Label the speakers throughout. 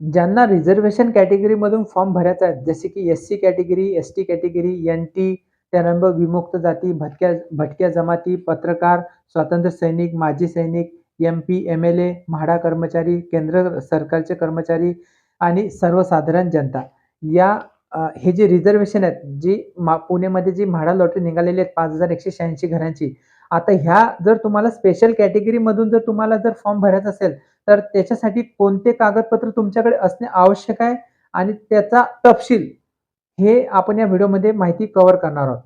Speaker 1: ज्यांना reservation कॅटेगरीमधून form भरायचा आहे जसे की S C category S T category N T त्यानंतर विमुक्त जाती भटक्या भटक्या जमाती पत्रकार स्वातंत्र्य सैनिक माजी सैनिक M P M L A MHADA कर्मचारी केंद्र सरकारचे कर्मचारी आणि सर्वसाधारण जनता. या हे जे रिझर्वेशन आहेत जी मा पुण्यामध्ये जी म्हाडा लॉटरी निघालेली आहेत पाच हजार एकशे शहाऐंशी घरांची आता ह्या जर तुम्हाला स्पेशल कॅटेगरीमधून जर तुम्हाला जर फॉर्म भरायचा असेल तर त्याच्यासाठी कोणते कागदपत्र तुमच्याकडे असणे आवश्यक आहे आणि त्याचा तपशील हे आपण या व्हिडिओमध्ये माहिती कव्हर करणार आहोत.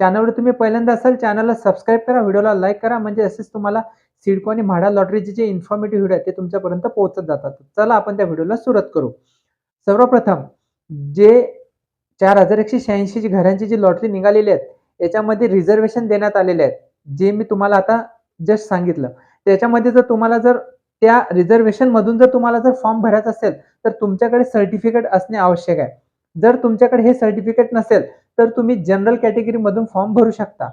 Speaker 1: चॅनलवर तुम्ही पहिल्यांदा असाल चॅनलला सबस्क्राईब करा व्हिडिओला लाईक करा म्हणजे असेच तुम्हाला सिडको आणि म्हाडा लॉटरीचे जे इन्फॉर्मेटिव्ह व्हिडिओ आहेत ते तुमच्यापर्यंत पोहोचत जातात. चला आपण त्या व्हिडिओला सुरुवात करू. सर्वप्रथम जे चार हजार एकशे शहाऐंशी जी घरांची जी लॉटरी निघालेली आहेत याच्यामध्ये रिझर्वेशन देण्यात आलेले आहेत. जे मी तुम्हाला आता जस्ट सांगितलं. त्याच्यामध्ये जर तुम्हाला जर त्या रिझर्वेशन मधून जर तुम्हाला जर फॉर्म भरायचा असेल तर तुमच्याकडे सर्टिफिकेट असणे आवश्यक आहे. जर तुमच्याकडे हे सर्टिफिकेट नसेल तर तुम्ही जनरल कॅटेगरी मधून फॉर्म भरू शकता.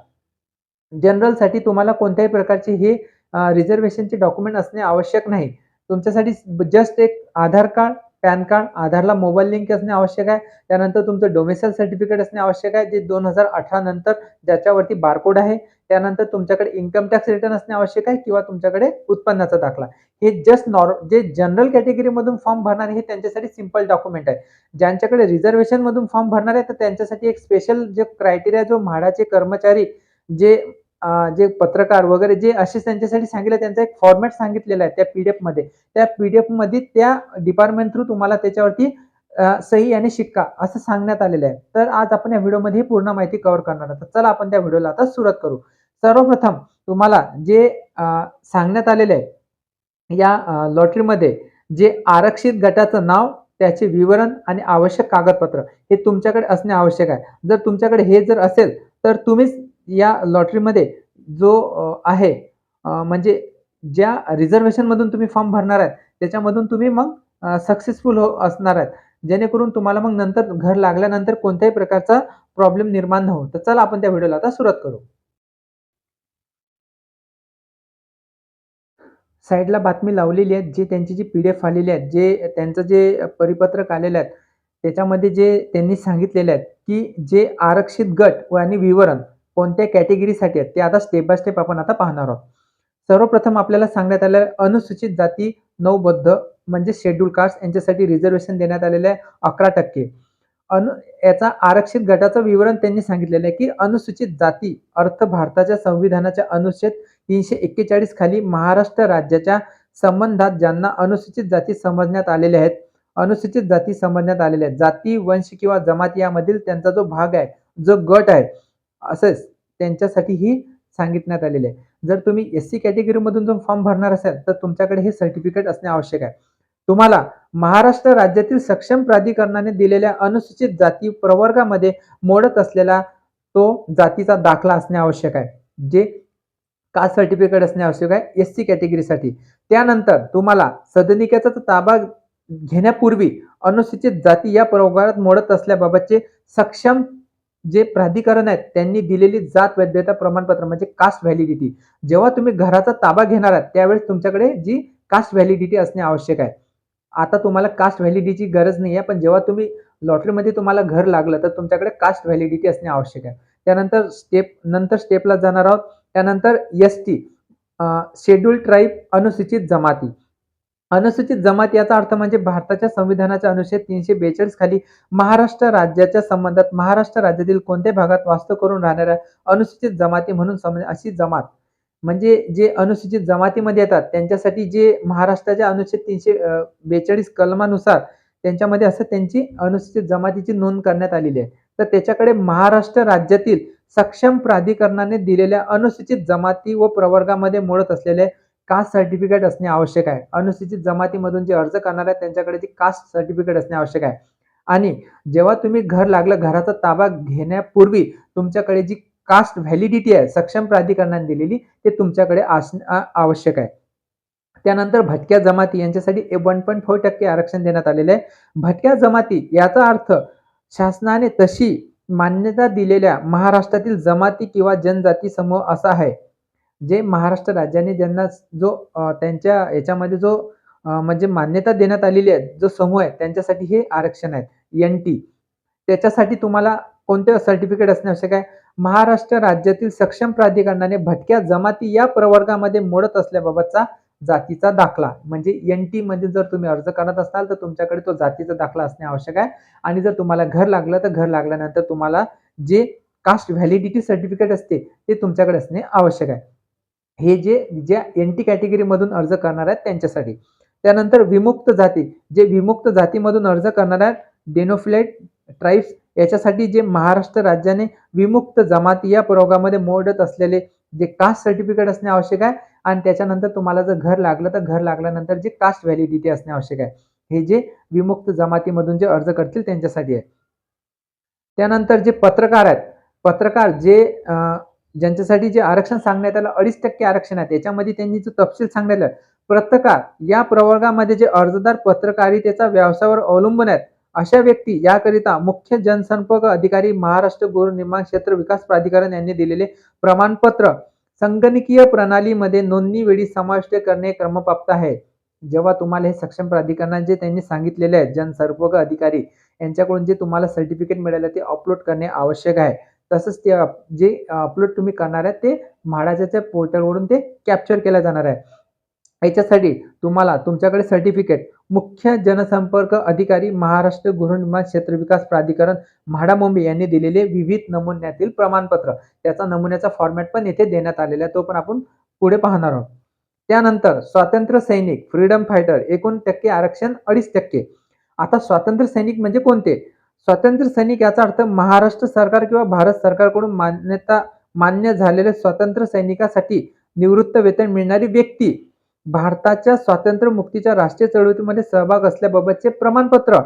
Speaker 1: जनरलसाठी तुम्हाला कोणत्याही प्रकारचे हे रिझर्वेशनचे डॉक्युमेंट असणे आवश्यक नाही. तुमच्यासाठी जस्ट एक आधार कार्ड पॅन कार्ड आधारला मोबाईल लिंक असणे आवश्यक आहे. त्यानंतर तुमचं डोमेसाईल सर्टिफिकेट असणे आवश्यक आहे जे दोन हजार अठरा नंतर ज्याच्यावरती बारकोड आहे. त्यानंतर तुमच्याकडे इन्कम टॅक्स रिटर्न असणे आवश्यक आहे किंवा तुमच्याकडे उत्पन्नाचा दाखला. हे जस्ट नॉर जे जनरल कॅटेगरीमधून फॉर्म भरणार हे त्यांच्यासाठी सिंपल डॉक्युमेंट आहे. ज्यांच्याकडे रिझर्वेशनमधून फॉर्म भरणार आहे तर त्यांच्यासाठी एक स्पेशल जे क्रायटेरिया जो म्हाडाचे कर्मचारी जे जे पत्रकार वगैरे जे असे त्यांच्यासाठी सांगितलं त्यांचा एक फॉर्मॅट सांगितलेला आहे त्या पीडीएफमध्ये. त्या पीडीएफमध्ये त्या डिपार्टमेंट थ्रू तुम्हाला त्याच्यावरती सही आणि शिक्का असं सांगण्यात आलेलं आहे. तर आज आपण या व्हिडिओमध्ये ही पूर्ण माहिती कव्हर करणार आहोत. तर चला आपण त्या व्हिडिओला आता सुरुवात करू. सर्वप्रथम तुम्हाला जे सांगण्यात आलेले आहे या लॉटरीमध्ये जे आरक्षित गटाचं नाव त्याचे विवरण आणि आवश्यक कागदपत्र हे तुमच्याकडे असणे आवश्यक आहे. जर तुमच्याकडे हे जर असेल तर तुम्हीच या लॉटरीमध्ये जो आहे म्हणजे ज्या रिझर्वेशनमधून तुम्ही फॉर्म भरणार आहात त्याच्यामधून तुम्ही मग सक्सेसफुल हो असणार आहेत. जेणेकरून तुम्हाला मग नंतर घर लागल्यानंतर कोणत्याही प्रकारचा प्रॉब्लेम निर्माण न हो तर चला आपण त्या व्हिडिओला आता सुरुवात करू. साईडला बातमी लावलेली आहे जे त्यांची जी पी डी एफ आलेली आहेत जे त्यांचं जे परिपत्रक आलेलं आहेत त्याच्यामध्ये जे त्यांनी सांगितलेले आहेत की जे आरक्षित गट आणि विवरण कोणत्या कॅटेगरीसाठी आहेत ते आता स्टेप बाय स्टेप आपण आता पाहणार आहोत. सर्वप्रथम आपल्याला सांगण्यात आलं आहे अनुसूचित जाती नौबद्ध म्हणजे शेड्यूल कास्ट यांच्यासाठी रिझर्वेशन देण्यात आलेलं आहे अकरा टक्के. अनु याचा आरक्षित गटाचं विवरण त्यांनी सांगितलेलं आहे की अनुसूचित जाती अर्थ भारताच्या संविधानाच्या अनुच्छेद तीनशे एक्केचाळीस खाली महाराष्ट्र राज्याच्या संबंधात ज्यांना अनुसूचित जाती समजण्यात आलेल्या आहेत अनुसूचित जाती समजण्यात आलेल्या आहेत. जाती वंश किंवा जमाती यामधील त्यांचा जो भाग आहे जो गट आहे असंच त्यांच्यासाठी ही सांगितण्यात आलेले आहे. जर तुम्ही एस सी कॅटेगरीमधून जर फॉर्म भरणार असाल तर तुमच्याकडे हे सर्टिफिकेट असणे आवश्यक आहे. तुम्हाला महाराष्ट्र राज्यातील सक्षम प्राधिकरणाने दिलेल्या अनुसूचित जाती प्रवर्गामध्ये मोडत असलेला तो जातीचा दाखला असणे आवश्यक आहे. जे कास्ट सर्टिफिकेट असणे आवश्यक आहे एस सी कॅटेगरीसाठी त्यानंतर तुम्हाला सदनिकेचा ताबा घेण्यापूर्वी अनुसूचित जाती या प्रवर्गात मोडत असल्याबाबतचे सक्षम जे प्राधिकरण आहेत त्यांनी दिलेली जात वैधता प्रमाणपत्र म्हणजे कास्ट व्हॅलिडिटी जेव्हा तुम्ही घराचा ताबा घेणार आहात त्यावेळेस तुमच्याकडे जी कास्ट व्हॅलिडिटी असणे आवश्यक आहे. आता तुम्हाला कास्ट व्हॅलिडिटीची गरज नाही आहे पण जेव्हा तुम्ही लॉटरीमध्ये तुम्हाला घर लागलं तर तुमच्याकडे कास्ट व्हॅलिडिटी असणे आवश्यक आहे. त्यानंतर स्टेप नंतर स्टेपला जाणार आहोत. त्यानंतर एस टी शेड्यूल ट्राईब अनुसूचित जमाती. अनुसूचित जमाती याचा अर्थ म्हणजे भारताच्या संविधानाच्या अनुच्छेद तीनशे बेचाळीस खाली महाराष्ट्र राज्याच्या संबंधात महाराष्ट्र राज्यातील कोणत्या भागात वास्तव करून राहणाऱ्या अनुसूचित जमाती म्हणून समज अशी जमात. म्हणजे जे अनुसूचित जमातीमध्ये येतात त्यांच्यासाठी जे महाराष्ट्राच्या अनुच्छेद तीनशे बेचाळीस कलमानुसार त्यांच्यामध्ये असं त्यांची अनुसूचित जमातीची नोंद करण्यात आलेली आहे. तर त्याच्याकडे महाराष्ट्र राज्यातील सक्षम प्राधिकरणाने दिलेल्या अनुसूचित जमाती व प्रवर्गामध्ये मोडत असलेले कास्ट सर्टिफिकेट असणे आवश्यक आहे. अनुसूचित जमातीमधून जे अर्ज करणार आहेत त्यांच्याकडे जी कास्ट सर्टिफिकेट असणे आवश्यक आहे. आणि जेव्हा तुम्ही घर लागलं घराचा ताबा घेण्यापूर्वी तुमच्याकडे जी कास्ट व्हॅलिडिटी आहे सक्षम प्राधिकरणाने दिलेली ते तुमच्याकडे असणं आवश्यक आहे. त्यानंतर भटक्या जमाती यांच्यासाठी वन पॉईंट फोर टक्के आरक्षण देण्यात आलेले आहे. भटक्या जमाती याचा अर्थ शासनाने तशी मान्यता दिलेल्या महाराष्ट्रातील जमाती किंवा जनजाती समूह असा आहे. जे महाराष्ट्र राज्याने ज्यांना जो त्यांच्या याच्यामध्ये जो म्हणजे मान्यता देण्यात आलेली आहे, जो समूह आहे त्यांच्यासाठी हे आरक्षण आहे एन-टी. त्याच्यासाठी तुम्हाला कोणते सर्टिफिकेट असणे आवश्यक आहे? महाराष्ट्र राज्यातील सक्षम प्राधिकरणाने भटक्या जमाती या प्रवर्गामध्ये मोडत असल्याबाबतचा जातीचा दाखला म्हणजे एन-टी मध्ये जर तुम्ही अर्ज करत असाल, तर तुमच्याकडे तो जातीचा दाखला असणे आवश्यक आहे आणि जर तुम्हाला घर लागलं, तर घर लागल्यानंतर तुम्हाला जे कास्ट व्हॅलिडिटी सर्टिफिकेट असते, ते तुमच्याकडे असणे आवश्यक आहे. हे जे ज्या एन-टी कॅटेगरीमधून अर्ज करणार आहेत त्यांच्यासाठी. त्यानंतर विमुक्त जाती, जे विमुक्त जातीमधून अर्ज करणार आहेत, डेनोफ्लेट ट्राईब्स याच्यासाठी जे महाराष्ट्र राज्याने विमुक्त जमाती या प्रवर्गामध्ये मोडत असलेले जे कास्ट सर्टिफिकेट असणे आवश्यक आहे आणि त्याच्यानंतर तुम्हाला जर घर लागलं, तर घर लागल्यानंतर जे कास्ट व्हॅलिडिटी असणे आवश्यक आहे. हे जे विमुक्त जमातीमधून जे अर्ज करतील त्यांच्यासाठी आहे. त्यानंतर जे पत्रकार आहेत, पत्रकार जे ज्यांच्यासाठी जे आरक्षण सांगण्यात आलं 2.5% आरक्षण आहे. त्याच्यामध्ये त्यांनी जो तपशील सांगितलं पत्रकार या प्रवर्गामध्ये जे अर्जदार पत्रकारितेचा व्यवसायावर अवलंबून आहेत, अशा व्यक्ती याकरिता मुख्य जनसंपर्क अधिकारी महाराष्ट्र गृहनिर्माण क्षेत्र विकास प्राधिकरण यांनी दिलेले प्रमाणपत्र संगणकीय प्रणालीमध्ये नोंदणी वेळी समाविष्ट करणे क्रमप्राप्त आहे. जेव्हा तुम्हाला हे सक्षम प्राधिकरणात जे त्यांनी सांगितलेले आहे, जनसंपर्क अधिकारी यांच्याकडून जे तुम्हाला सर्टिफिकेट मिळालं ते अपलोड करणे आवश्यक आहे. तसंच ते जे अपलोड तुम्ही करणार आहे ते म्हाडाच्या पोर्टलवरून ते कॅप्चर केलं जाणार आहे. याच्यासाठी तुम्हाला तुमच्याकडे सर्टिफिकेट मुख्य जनसंपर्क अधिकारी महाराष्ट्र गृहनिर्माण क्षेत्र विकास प्राधिकरण म्हाडा मुंबई यांनी दिलेले विविध नमुन्यातील प्रमाणपत्र त्याचा नमुन्याचा फॉर्मॅट पण येथे देण्यात आलेला आहे. तो पण आपण पुढे पाहणार आहोत. त्यानंतर स्वातंत्र्य सैनिक, फ्रीडम फायटर एकूण टक्के आरक्षण 2.5%. आता स्वातंत्र्य सैनिक म्हणजे कोणते? स्वातंत्र्य सैनिक याचा अर्थ महाराष्ट्र सरकार किंवा भारत सरकारकडून मान्यता मान्य झालेल्या स्वातंत्र्य सैनिकासाठी निवृत्त वेतन मिळणारी व्यक्ती, भारताच्या स्वातंत्र्य मुक्तीच्या राष्ट्रीय चळवळीमध्ये सहभाग असल्याबाबतचे प्रमाणपत्र,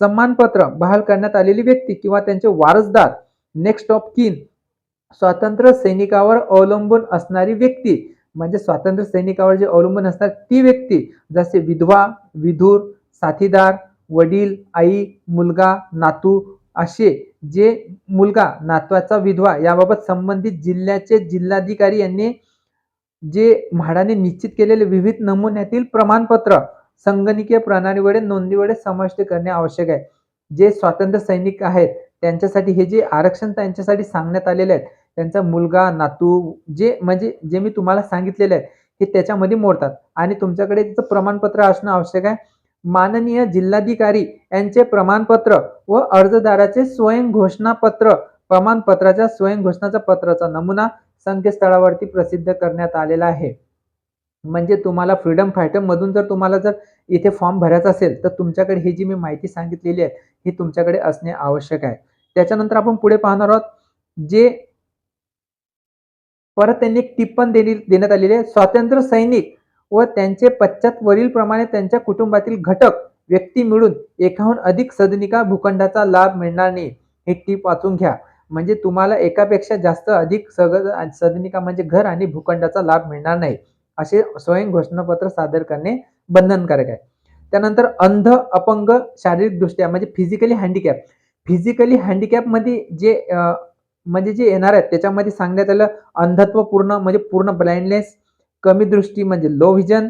Speaker 1: सन्मानपत्र बहाल करण्यात आलेली व्यक्ती किंवा त्यांचे वारसदार, नेक्स्ट ऑफ किन स्वातंत्र्य सैनिकावर अवलंबून असणारी व्यक्ती म्हणजे स्वातंत्र्य सैनिकावर जे अवलंबून असतात ती व्यक्ती जसे विधवा, विधूर, साथीदार, वडील, आई, मुलगा, नातू असे जे मुलगा, नातवाचा विधवा याबाबत संबंधित जिल्ह्याचे जिल्हाधिकारी यांनी जे म्हाडाने निश्चित केलेले विविध नमुन्यातील प्रमाणपत्र संगणकीय प्रणालीवडे नोंदीवडे समाविष्ट करणे आवश्यक आहे. जे स्वातंत्र्य सैनिक आहेत त्यांच्यासाठी हे जे आरक्षण त्यांच्यासाठी सांगण्यात आलेले आहेत, त्यांचा मुलगा, नातू जे म्हणजे जे मी तुम्हाला सांगितलेले आहेत, हे त्याच्यामध्ये मोडतात आणि तुमच्याकडे त्याचं प्रमाणपत्र असणं आवश्यक आहे. माननीय जिल्हाधिकारी यांचे प्रमाणपत्र व अर्जदाराचे स्वयंघोषणापत्र प्रमाणपत्राच्या स्वयंघोषणाचा पत्राचा नमुना संकेतस्थळावरती प्रसिद्ध करण्यात आलेला आहे. म्हणजे तुम्हाला फ्रीडम फायटर मधून जर तुम्हाला जर इथे फॉर्म भरायचा असेल, तर तुमच्याकडे ही जी मी माहिती सांगितलेली आहे, ही तुमच्याकडे असणे आवश्यक आहे. त्याच्यानंतर आपण पुढे पाहणार आहोत, जे परत त्यांनी एक टिप्पण देण्यात आलेली आहे. स्वातंत्र्य सैनिक व त्यांचे पश्चात वरीलप्रमाणे त्यांच्या कुटुंबातील घटक व्यक्ती मिळून एकाहून अधिक सदनिका भूखंडाचा लाभ मिळणार नाही. हे टीप वाचून घ्या. म्हणजे तुम्हाला एकापेक्षा जास्त अधिक सग सदनिका म्हणजे घर आणि भूखंडाचा लाभ मिळणार नाही. असे स्वयं घोषणापत्र सादर करणे बंधनकारक आहे. त्यानंतर अंध, अपंग, शारीरिकदृष्ट्या म्हणजे फिजिकली हँडिकॅप. फिजिकली हँडिकॅपमध्ये जे म्हणजे जे येणार आहेत त्याच्यामध्ये सांगण्यात आलं अंधत्व पूर्ण म्हणजे पूर्ण ब्लाइंडनेस, कमी दृष्टी म्हणजे लो व्हिजन,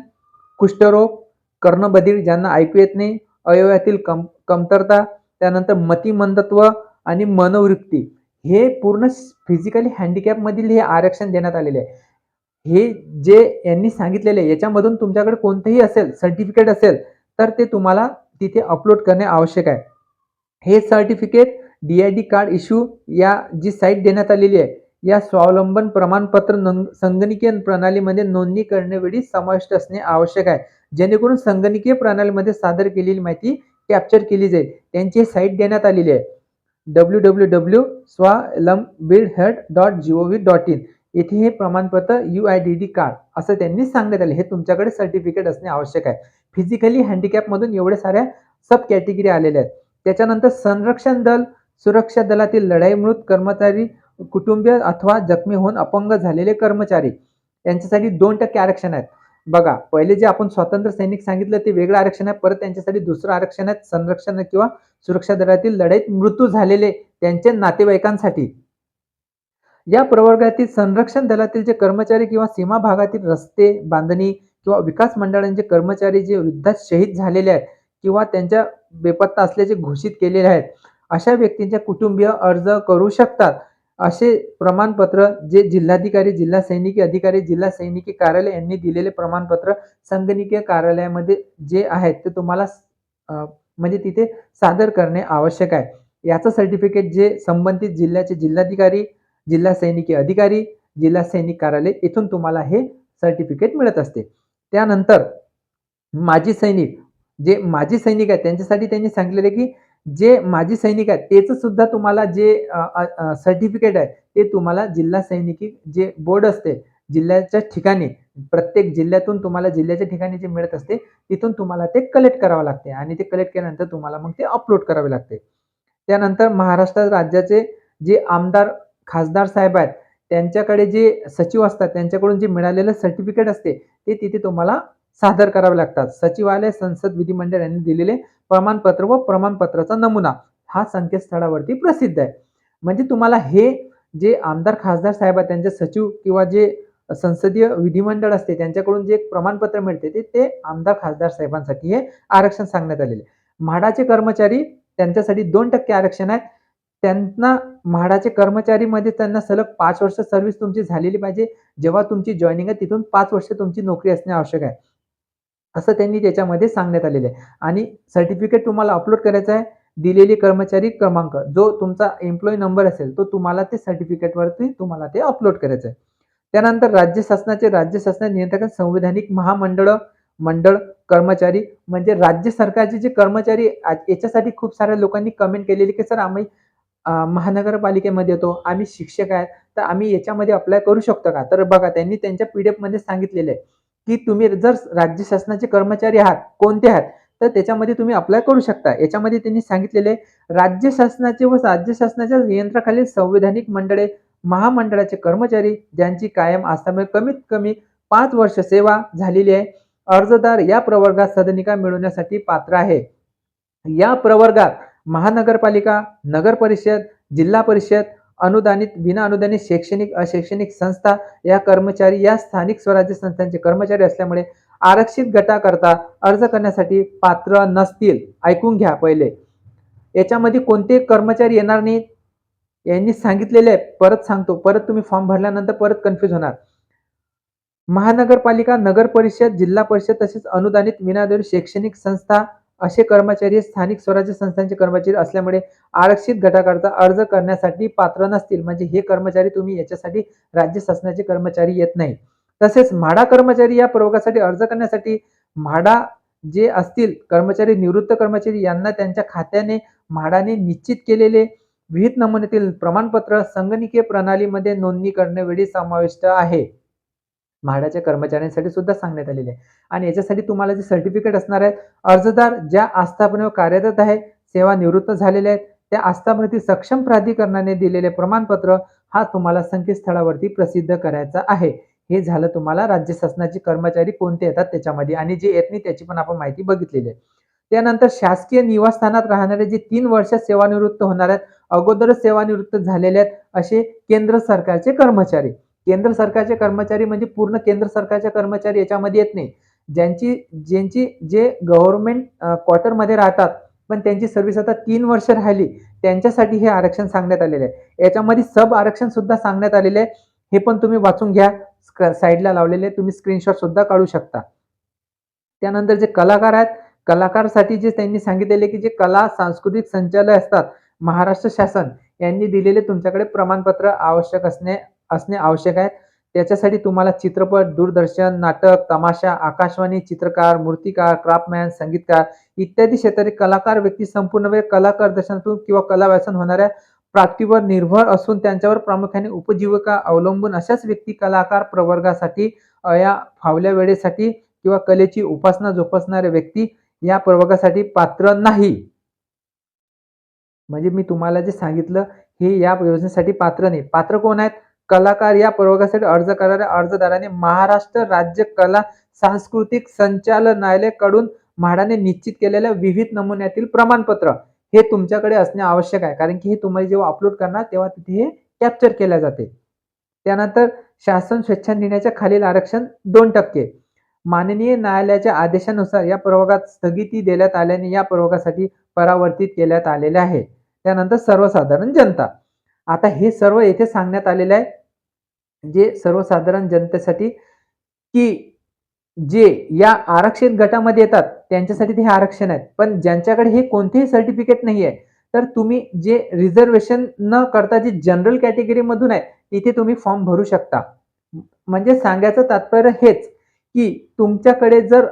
Speaker 1: कुष्ठरोग, कर्णबधीर ज्यांना ऐकू येत नाही, अवयवातील कम कमतरता, त्यानंतर मतिमंदत्व आणि मनोवृत्ती हे पूर्ण फिजिकली हँडिकॅपमधील हे आरक्षण देण्यात आलेले आहे. हे जे यांनी सांगितलेले आहे याच्यामधून तुमच्याकडे कोणतेही असेल सर्टिफिकेट असेल, तर ते तुम्हाला तिथे अपलोड करणे आवश्यक आहे. हे सर्टिफिकेट डी-आय-डी कार्ड इश्यू या जी साईट देण्यात आलेली आहे, या स्वावलंबन प्रमाणपत्र नोंद संगणकीय प्रणालीमध्ये नोंदणी करण्यावेळी समाविष्ट असणे आवश्यक आहे. जेणेकरून संगणकीय प्रणालीमध्ये सादर केलेली माहिती कॅप्चर केली जाईल. त्यांची साईट देण्यात आलेली आहे. डब्ल्यू डब्ल्यू डब्ल्यू स्वालंबीड हट dot G O V dot in येथे हे प्रमाणपत्र यू-आय-डी-डी कार्ड असं त्यांनी सांगण्यात आले. हे तुमच्याकडे सर्टिफिकेट असणे आवश्यक आहे. फिजिकली हँडिकॅपमधून एवढ्या साऱ्या सब कॅटेगरी आलेल्या आहेत. त्याच्यानंतर संरक्षण दल, सुरक्षा दलातील लढाईमृत कर्मचारी, कुटुंबीय अथवा जखमी होऊन अपंग झालेले कर्मचारी यांच्यासाठी दोन टक्के आरक्षण आहेत बघा, पहिले जे आपण स्वातंत्र्य सैनिक सांगितलं ते वेगळं आरक्षण आहे. परत त्यांच्यासाठी दुसरं आरक्षण आहे संरक्षण किंवा सुरक्षा दलातील लढाईत मृत्यू झालेले त्यांच्या नातेवाईकांसाठी. या प्रवर्गातील संरक्षण दलातील जे कर्मचारी किंवा सीमा भागातील रस्ते बांधणी किंवा विकास मंडळांचे कर्मचारी जे वृद्धात शहीद झालेले आहेत किंवा त्यांच्या बेपत्ता असल्याचे घोषित केलेले आहेत अशा व्यक्तींच्या कुटुंबीय अर्ज करू शकतात असे प्रमाणपत्र जे जिल्हाधिकारी जिल्हा सैनिकी अधिकारी जिल्हा सैनिकी कार्यालय यांनी दिलेले प्रमाणपत्र संगणकीय कार्यालयामध्ये जे आहेत ते तुम्हाला म्हणजे तिथे सादर करणे आवश्यक आहे. याचं सर्टिफिकेट जे संबंधित जिल्ह्याचे जिल्हाधिकारी जिल्हा सैनिकी अधिकारी जिल्हा सैनिक कार्यालय इथून तुम्हाला हे सर्टिफिकेट मिळत असते. त्यानंतर माजी सैनिक जे माजी सैनिक आहेत त्यांच्यासाठी त्यांनी सांगितलेले की जे माजी सैनिक आहेत त्याचं सुद्धा तुम्हाला जे सर्टिफिकेट आहे ते तुम्हाला जिल्हा सैनिकी जे बोर्ड असते जिल्ह्याच्या ठिकाणी प्रत्येक जिल्ह्यातून तुम्हाला जिल्ह्याच्या ठिकाणी जे मिळत असते तिथून तुम्हाला ते कलेक्ट करावं लागते आणि ते कलेक्ट केल्यानंतर तुम्हाला मग ते अपलोड करावे लागते. त्यानंतर महाराष्ट्र राज्याचे जे आमदार खासदार साहेब आहेत त्यांच्याकडे जे सचिव असतात त्यांच्याकडून जे मिळालेलं सर्टिफिकेट असते ते तिथे तुम्हाला सादर करावे लागतात. सचिवालय संसद विधिमंडळ यांनी दिलेले प्रमाणपत्र व प्रमाणपत्राचा नमुना हा संकेतस्थळावरती प्रसिद्ध आहे. म्हणजे तुम्हाला हे जे आमदार खासदार साहेब आहेत त्यांचे सचिव किंवा जे संसदीय विधिमंडळ असते त्यांच्याकडून जे प्रमाणपत्र मिळते ते ते आमदार खासदार साहेबांसाठी हे आरक्षण सांगण्यात आलेले. म्हाडाचे कर्मचारी त्यांच्यासाठी दोन टक्के आरक्षण आहे त्यांना म्हाडाचे कर्मचारीमध्ये त्यांना सलग पाच वर्ष सर्व्हिस तुमची झालेली पाहिजे. जेव्हा तुमची जॉईनिंग आहे तिथून पाच वर्ष तुमची नोकरी असणे आवश्यक आहे. असं त्यांनी त्याच्यामध्ये सांगण्यात आलेलं आहे. आणि सर्टिफिकेट तुम्हाला अपलोड करायचं आहे दिलेली कर्मचारी क्रमांक जो तुमचा एम्प्लॉई नंबर असेल तो तुम्हाला ते सर्टिफिकेटवरती तुम्हाला ते अपलोड करायचं आहे. त्यानंतर राज्य शासनाचे राज्य शासन नियंत्रक संविधानिक महामंडळ मंडळ कर्मचारी म्हणजे राज्य सरकारचे जे कर्मचारी याच्यासाठी खूप साऱ्या लोकांनी कमेंट केलेली की सर आम्ही महानगरपालिकेमध्ये येतो आम्ही शिक्षक आहेत तर आम्ही याच्यामध्ये अप्लाय करू शकतो का? तर बघा त्यांनी त्यांच्या पी डी एफमध्ये सांगितलेलं आहे. की तुम्ही जर राज्य शासनाचे कर्मचारी आहात कोणते आहात तर त्याच्यामध्ये तुम्ही अप्लाय करू शकता. याच्यामध्ये त्यांनी सांगितलेले राज्य शासनाचे व राज्य शासनाच्या नियंत्रणाखालील संविधानिक मंडळे महामंडळाचे कर्मचारी ज्यांची कायम आस्थापने कमीत कमी पाच वर्ष सेवा झालेली आहे अर्जदार या प्रवर्गात सदनिका मिळवण्यासाठी पात्र आहे. या प्रवर्गात महानगरपालिका नगर परिषद जिल्हा परिषद अनुदानित विना अनुदानित शैक्षणिक अशैक्षणिक संस्था या कर्मचारी या स्थानिक स्वराज्य संस्थांचे कर्मचारी असल्यामुळे आरक्षित गटाकरता अर्ज करण्यासाठी पात्र नसतील. ऐकून घ्या पहिले. याच्यामध्ये कोणते कर्मचारी येणार नाही यांनी सांगितलेले आहे. परत सांगतो. परत तुम्ही फॉर्म भरल्यानंतर परत कन्फ्युज होणार. महानगरपालिका नगर परिषद जिल्हा परिषद तसेच अनुदानित विनादरी शैक्षणिक संस्था असे कर्मचारी स्थानिक स्वराज्य संस्थांचे कर्मचारी असल्यामुळे आरक्षित गटाकरता अर्ज करण्यासाठी पात्र नसतील. म्हणजे हे कर्मचारी तुम्ही याच्यासाठी राज्य शासनाचे कर्मचारी येत नाही. तसेच म्हाडा कर्मचारी या प्रयोगासाठी अर्ज करण्यासाठी म्हाडा जे असतील कर्मचारी निवृत्त कर्मचारी यांना त्यांच्या खात्याने म्हाडाने निश्चित केलेले विहित नमुन्यातील प्रमाणपत्र संगणकीय प्रणालीमध्ये नोंदणी करण्यावेळी समाविष्ट आहे. म्हाडाच्या कर्मचाऱ्यांसाठी सुद्धा सांगण्यात आलेले आहे. आणि याच्यासाठी तुम्हाला जे सर्टिफिकेट असणार आहे अर्जदार ज्या आस्थापनेवर कार्यरत आहे सेवा निवृत्त झालेले आहेत त्या आस्थापनेतील सक्षम प्राधिकरणाने दिलेले प्रमाणपत्र हा तुम्हाला संकेतस्थळावरती प्रसिद्ध करायचा आहे. हे झालं तुम्हाला राज्य शासनाचे कर्मचारी कोणते येतात त्याच्यामध्ये आणि जे येत नाही त्याची पण आपण माहिती बघितलेली आहे. त्यानंतर शासकीय निवासस्थानात राहणारे जे तीन वर्ष सेवानिवृत्त होणार आहेत अगोदरच सेवानिवृत्त झालेले आहेत असे केंद्र सरकारचे कर्मचारी. केंद्र सरकारचे कर्मचारी म्हणजे पूर्ण केंद्र सरकारचे कर्मचारी याच्यामध्ये येत नाही. ज्यांची ज्यांची जे गव्हर्नमेंट क्वार्टरमध्ये राहतात पण त्यांची सर्व्हिस आता तीन वर्ष राहिली त्यांच्यासाठी हे आरक्षण सांगण्यात आलेले आहे. याच्यामध्ये सब आरक्षण सुद्धा सांगण्यात आलेले आहे. हे पण तुम्ही वाचून घ्या. साईडला लावलेले तुम्ही स्क्रीनशॉट सुद्धा काढू शकता. त्यानंतर जे कलाकार आहेत कलाकारसाठी जे त्यांनी सांगितलेले की जे कला सांस्कृतिक संचालय असतात महाराष्ट्र शासन यांनी दिलेले तुमच्याकडे प्रमाणपत्र आवश्यक असणे असणे आवश्यक आहे. त्याच्यासाठी तुम्हाला चित्रपट दूरदर्शन नाटक तमाशा आकाशवाणी चित्रकार मूर्तिकार क्राफ्टमॅन संगीतकार इत्यादी क्षेत्रातील कलाकार व्यक्ती संपूर्ण वेळ कला प्रदर्शनातून किंवा कला व्यासन होणाऱ्या प्राप्तीवर निर्भर असून त्यांच्यावर प्रामुख्याने उपजीविका अवलंबून अशाच व्यक्ती कलाकार प्रवर्गासाठी या फावल्या वेळेसाठी किंवा कलेची उपासना जोपासणाऱ्या व्यक्ती या प्रवर्गासाठी पात्र नाही. म्हणजे मी तुम्हाला जे सांगितलं हे या योजनेसाठी पात्र नाही. पात्र कोण आहेत? कलाकार या प्रवर्गासाठी अर्ज करणाऱ्या अर्जदाराने महाराष्ट्र राज्य कला सांस्कृतिक संचालनालयाकडून म्हाडाने निश्चित केलेल्या विविध नमुन्यातील प्रमाणपत्र हे तुमच्याकडे असणे आवश्यक आहे. कारण की हे तुम्हाला जेव्हा अपलोड करणार तेव्हा तिथे हे कॅप्चर केल्या जाते. त्यानंतर शासन स्वेच्छा निर्णयाच्या खालील आरक्षण दोन टक्के. माननीय न्यायालयाच्या आदेशानुसार या प्रवर्गात स्थगिती देण्यात आल्याने या प्रवर्गासाठी परावर्तित केल्यात आलेले आहे. त्यानंतर सर्वसाधारण जनता. आता हे सर्व येथे सांगण्यात आलेले आहे. जे सर्वसाधारण जनतेसाठी की जे या आरक्षित गटामध्ये येतात त्यांच्यासाठी ते हे आरक्षण आहेत. पण ज्यांच्याकडे हे कोणतेही सर्टिफिकेट नाही आहे तर तुम्ही जे रिझर्वेशन न करता जे जनरल कॅटेगरीमधून आहे तिथे तुम्ही फॉर्म भरू शकता. म्हणजे सांगायचं तात्पर्य हेच की तुमच्याकडे जर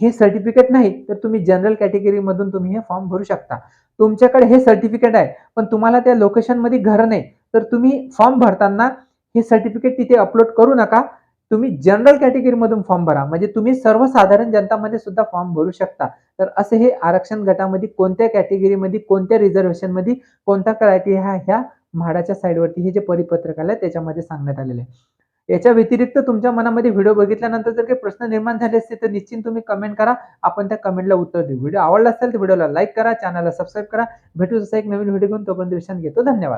Speaker 1: हे सर्टिफिकेट नाही तर तुम्ही जनरल कॅटेगरीमधून तुम्ही हे फॉर्म भरू शकता. तुमच्याकडे हे सर्टिफिकेट आहे पण तुम्हाला त्या लोकेशनमध्ये घर नाही तर तुम्ही फॉर्म भरताना हे सर्टिफिकेट तिथे अपलोड करू नका. तुम्ही जनरल कॅटेगरीमधून फॉर्म भरा. म्हणजे तुम्ही सर्वसाधारण जनतामध्ये सुद्धा फॉर्म भरू शकता. तर असे हे आरक्षण गटामध्ये कोणत्या कॅटेगरीमध्ये कोणत्या रिझर्वेशनमध्ये कोणता क्रायटेरिया ह्या म्हाडाच्या साईडवरती हे जे परिपत्रक आलं त्याच्यामध्ये सांगण्यात आलेलं आहे. याच्या व्यतिरिक्त तुमच्या मनामध्ये व्हिडिओ बघितल्यानंतर जर काही प्रश्न निर्माण झाले असतील तर निश्चित तुम्ही कमेंट करा. आपण त्या कमेंटला उत्तर देऊ. व्हिडिओ आवडला असेल तर व्हिडिओला लाईक करा चॅनलला सबस्क्राईब करा. भेटू जसा एक नवीन व्हिडिओ घेऊन तोपर्यंत दर्शन घेतो. धन्यवाद.